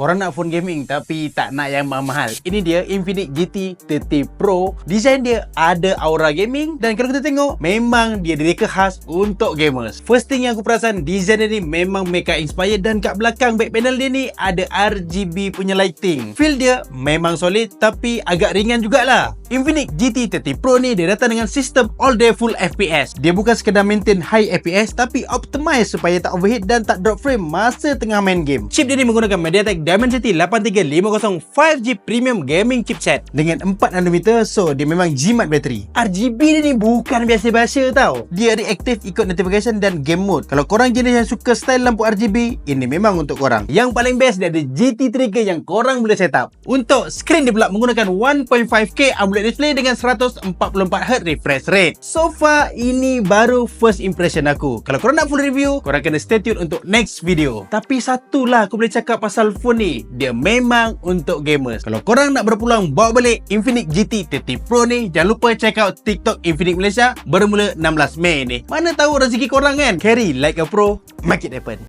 Korang nak phone gaming tapi tak nak yang mahal-mahal. Ini dia Infinix GT 30 Pro. Design dia ada aura gaming dan kalau kita tengok memang dia direka khas untuk gamers. First thing yang aku perasan design dia ni memang mecha inspired dan kat belakang back panel dia ni ada RGB punya lighting. Feel dia memang solid tapi agak ringan jugalah. Infinix GT 30 Pro ni dia datang dengan sistem all day full FPS. Dia bukan sekadar maintain high FPS tapi optimize supaya tak overheat dan tak drop frame masa tengah main game. Chip dia ni menggunakan MediaTek Dimensity 8350 5G premium gaming chipset dengan 4 nanometer so dia memang jimat bateri. RGB dia ni bukan biasa-biasa tau. Dia reaktif ikut notification dan game mode. Kalau korang jenis yang suka style lampu RGB, ini memang untuk korang. Yang paling best dia ada GT trigger yang korang boleh set up. Untuk screen dia pula menggunakan 1.5K AMOLED display dengan 144Hz refresh rate. So far, ini baru first impression aku. Kalau korang nak full review, korang kena stay tune untuk next video. Tapi satulah aku boleh cakap pasal phone ni. Dia memang untuk gamers. Kalau korang nak berpeluang bawa balik Infinix GT 30 Pro ni, jangan lupa check out TikTok Infinix Malaysia bermula 16 Mei ni. Mana tahu rezeki korang kan? Carry like a pro, make it happen.